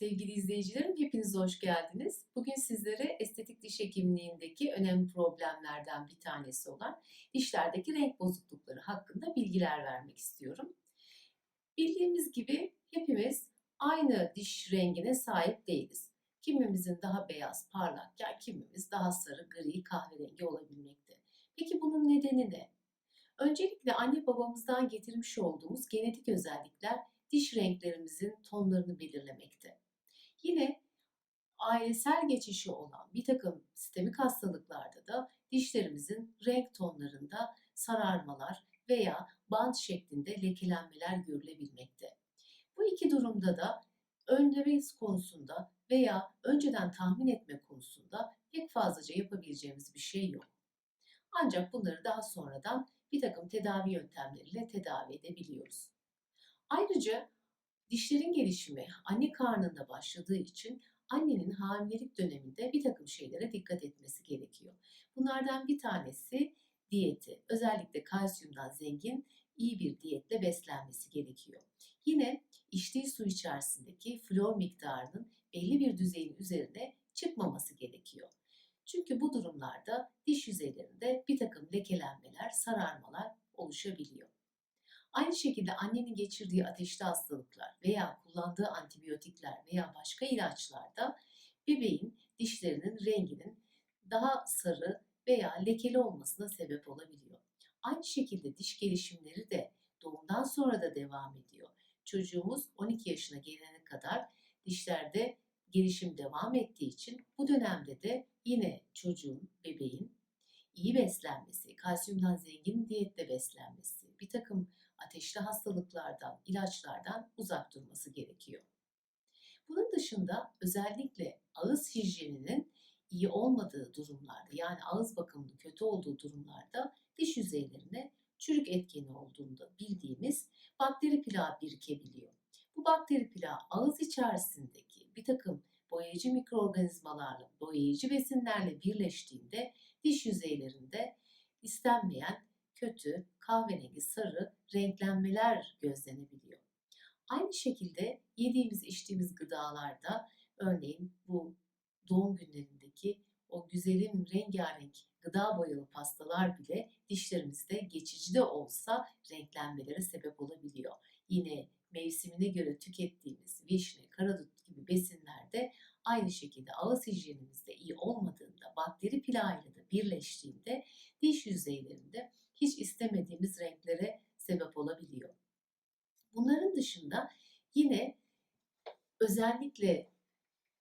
Sevgili izleyicilerim hepiniz hoş geldiniz. Bugün sizlere estetik diş hekimliğindeki önemli problemlerden bir tanesi olan dişlerdeki renk bozuklukları hakkında bilgiler vermek istiyorum. Bildiğimiz gibi hepimiz aynı diş rengine sahip değiliz. Kimimizin daha beyaz, parlakken kimimiz daha sarı, gri, kahverengi olabilmekte. Peki bunun nedeni ne? Öncelikle anne babamızdan getirmiş olduğumuz genetik özellikler diş renklerimizin tonlarını belirlemekte. Yine ailesel geçişi olan bir takım sistemik hastalıklarda da dişlerimizin renk tonlarında sararmalar veya bant şeklinde lekelenmeler görülebilmekte. Bu iki durumda da önleme konusunda veya önceden tahmin etme konusunda pek fazlaca yapabileceğimiz bir şey yok. Ancak bunları daha sonradan bir takım tedavi yöntemleriyle tedavi edebiliyoruz. Ayrıca dişlerin gelişimi anne karnında başladığı için annenin hamilelik döneminde bir takım şeylere dikkat etmesi gerekiyor. Bunlardan bir tanesi diyeti. Özellikle kalsiyumdan zengin iyi bir diyetle beslenmesi gerekiyor. Yine içtiği su içerisindeki flor miktarının belli bir düzeyin üzerine çıkmaması gerekiyor. Çünkü bu durumlarda diş yüzeylerinde bir takım lekelenmeler, sararmalar oluşabiliyor. Aynı şekilde annenin geçirdiği ateşli hastalıklar veya kullandığı antibiyotikler veya başka ilaçlarda bebeğin dişlerinin renginin daha sarı veya lekeli olmasına sebep olabiliyor. Aynı şekilde diş gelişimleri de doğumdan sonra da devam ediyor. Çocuğumuz 12 yaşına gelene kadar dişlerde gelişim devam ettiği için bu dönemde de yine çocuğun, bebeğin iyi beslenmesi, kalsiyumdan zengin diyette beslenmesi, bir takım ateşli hastalıklardan, ilaçlardan uzak durması gerekiyor. Bunun dışında özellikle ağız hijyeninin iyi olmadığı durumlarda yani ağız bakımının kötü olduğu durumlarda diş yüzeylerine çürük etkeni olduğunda bildiğimiz bakteri plağı birikebiliyor. Bu bakteri plağı ağız içerisindeki bir takım boyayıcı mikroorganizmalarla, boyayıcı besinlerle birleştiğinde diş yüzeylerinde istenmeyen kötü, kahverengi, sarı renklenmeler gözlenebiliyor. Aynı şekilde yediğimiz, içtiğimiz gıdalarda örneğin bu doğum günlerindeki o güzelim rengarenk gıda boyalı pastalar bile dişlerimizde geçici de olsa renklenmelere sebep olabiliyor. Yine mevsimine göre tükettiğimiz vişne, karadut gibi besinlerde aynı şekilde ağız hijyenimizde iyi olmadığında, bakteri plağıyla da birleştiğinde diş yüzeylerinde hiç istemediğimiz renklere sebep olabiliyor. Bunların dışında yine özellikle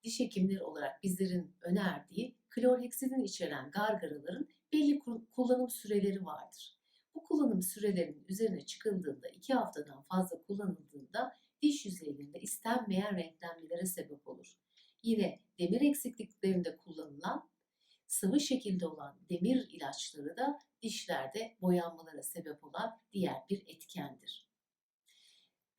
diş hekimleri olarak bizlerin önerdiği klorheksidin içeren gargaraların belli kullanım süreleri vardır. Bu kullanım sürelerinin üzerine çıkıldığında, iki haftadan fazla kullanıldığında diş yüzeylerinde istenmeyen renklenmelere sebep olur. Yine demir eksikliklerinde kullanılan sıvı şekilde olan demir ilaçları da dişlerde boyanmalara sebep olan diğer bir etkendir.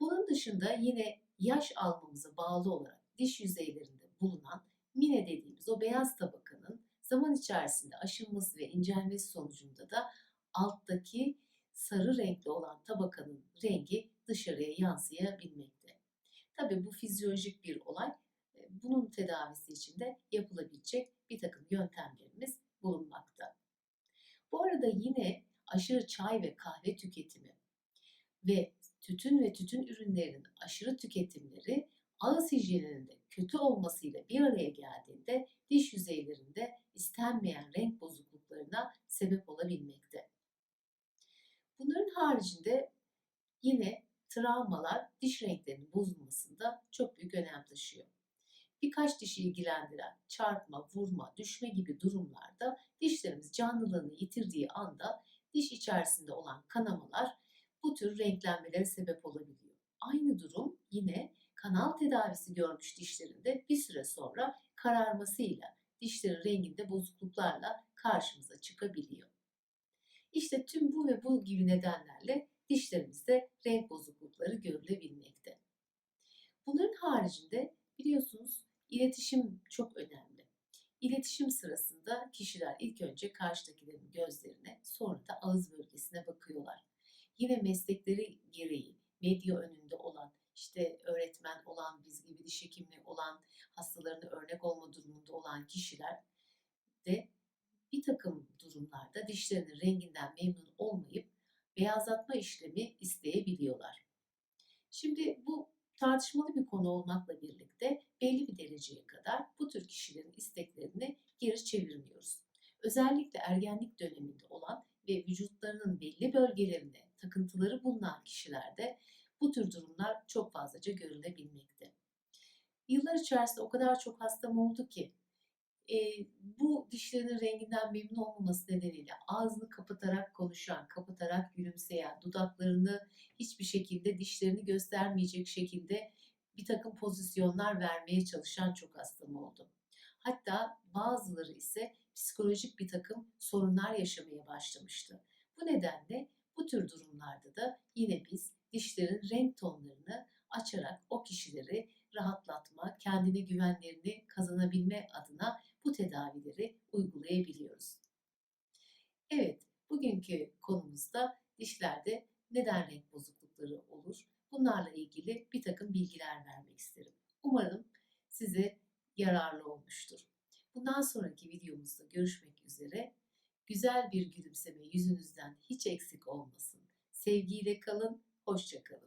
Bunun dışında yine yaş almamıza bağlı olarak diş yüzeylerinde bulunan mine dediğimiz o beyaz tabakanın zaman içerisinde aşınması ve incelmesi sonucunda da alttaki sarı renkli olan tabakanın rengi dışarıya yansıyabilmekte. Tabi bu fizyolojik bir olay. Bunun tedavisi için de yapılabilecek bir takım yöntemlerimiz bulunmakta. Bu arada yine aşırı çay ve kahve tüketimi ve tütün ve tütün ürünlerinin aşırı tüketimleri ağız hijyeninin de kötü olmasıyla bir araya geldiğinde diş yüzeylerinde istenmeyen renk bozukluklarına sebep olabilmekte. Bunların haricinde yine travmalar diş renklerinin bozulmasında çok büyük önem taşıyor birkaç dişi ilgilendiren çarpma, vurma, düşme gibi durumlarda dişlerimiz canlılığını yitirdiği anda diş içerisinde olan kanamalar bu tür renklenmelere sebep olabiliyor. Aynı durum yine kanal tedavisi görmüş dişlerinde bir süre sonra kararmasıyla dişlerin renginde bozukluklarla karşımıza çıkabiliyor. İşte tüm bu ve bu gibi nedenlerle dişlerimizde renk bozuklukları görülebilmekte. Bunların haricinde biliyorsunuz İletişim çok önemli. İletişim sırasında kişiler ilk önce karşıdakilerin gözlerine sonra da ağız bölgesine bakıyorlar. Yine meslekleri gereği medya önünde olan işte öğretmen olan, biz gibi diş hekimliği olan, hastalarına örnek olma durumunda olan kişiler de bir takım durumlarda dişlerinin renginden memnun olmayıp beyazlatma işlemi isteyebiliyorlar. Şimdi bu tartışmalı bir konu olmakla birlikte belli bir dereceye kadar bu tür kişilerin isteklerini geri çevirmiyoruz. Özellikle ergenlik döneminde olan ve vücutlarının belli bölgelerinde takıntıları bulunan kişilerde bu tür durumlar çok fazlaca görülebilmekte. Yıllar içerisinde o kadar çok hastam oldu ki e, bu dişlerinin renginden memnun olmaması nedeniyle ağzını kapatarak konuşan, kapatarak gülümseyen, dudaklarını hiçbir şekilde dişlerini göstermeyecek şekilde bir takım pozisyonlar vermeye çalışan çok hastam oldu. Hatta bazıları ise psikolojik bir takım sorunlar yaşamaya başlamıştı. Bu nedenle bu tür durumlarda da yine biz dişlerin renk tonlarını açarak o kişileri rahatlatma, kendine güvenlerini kazanabilme adına bu tedavileri uygulayabiliyoruz. Evet, bugünkü konumuzda dişlerde neden renk bozuklukları olur? Bunlarla ilgili bir takım bilgiler vermek isterim. Umarım size yararlı olmuştur. Bundan sonraki videomuzda görüşmek üzere. Güzel bir gülümseme yüzünüzden hiç eksik olmasın. Sevgiyle kalın, hoşça kalın.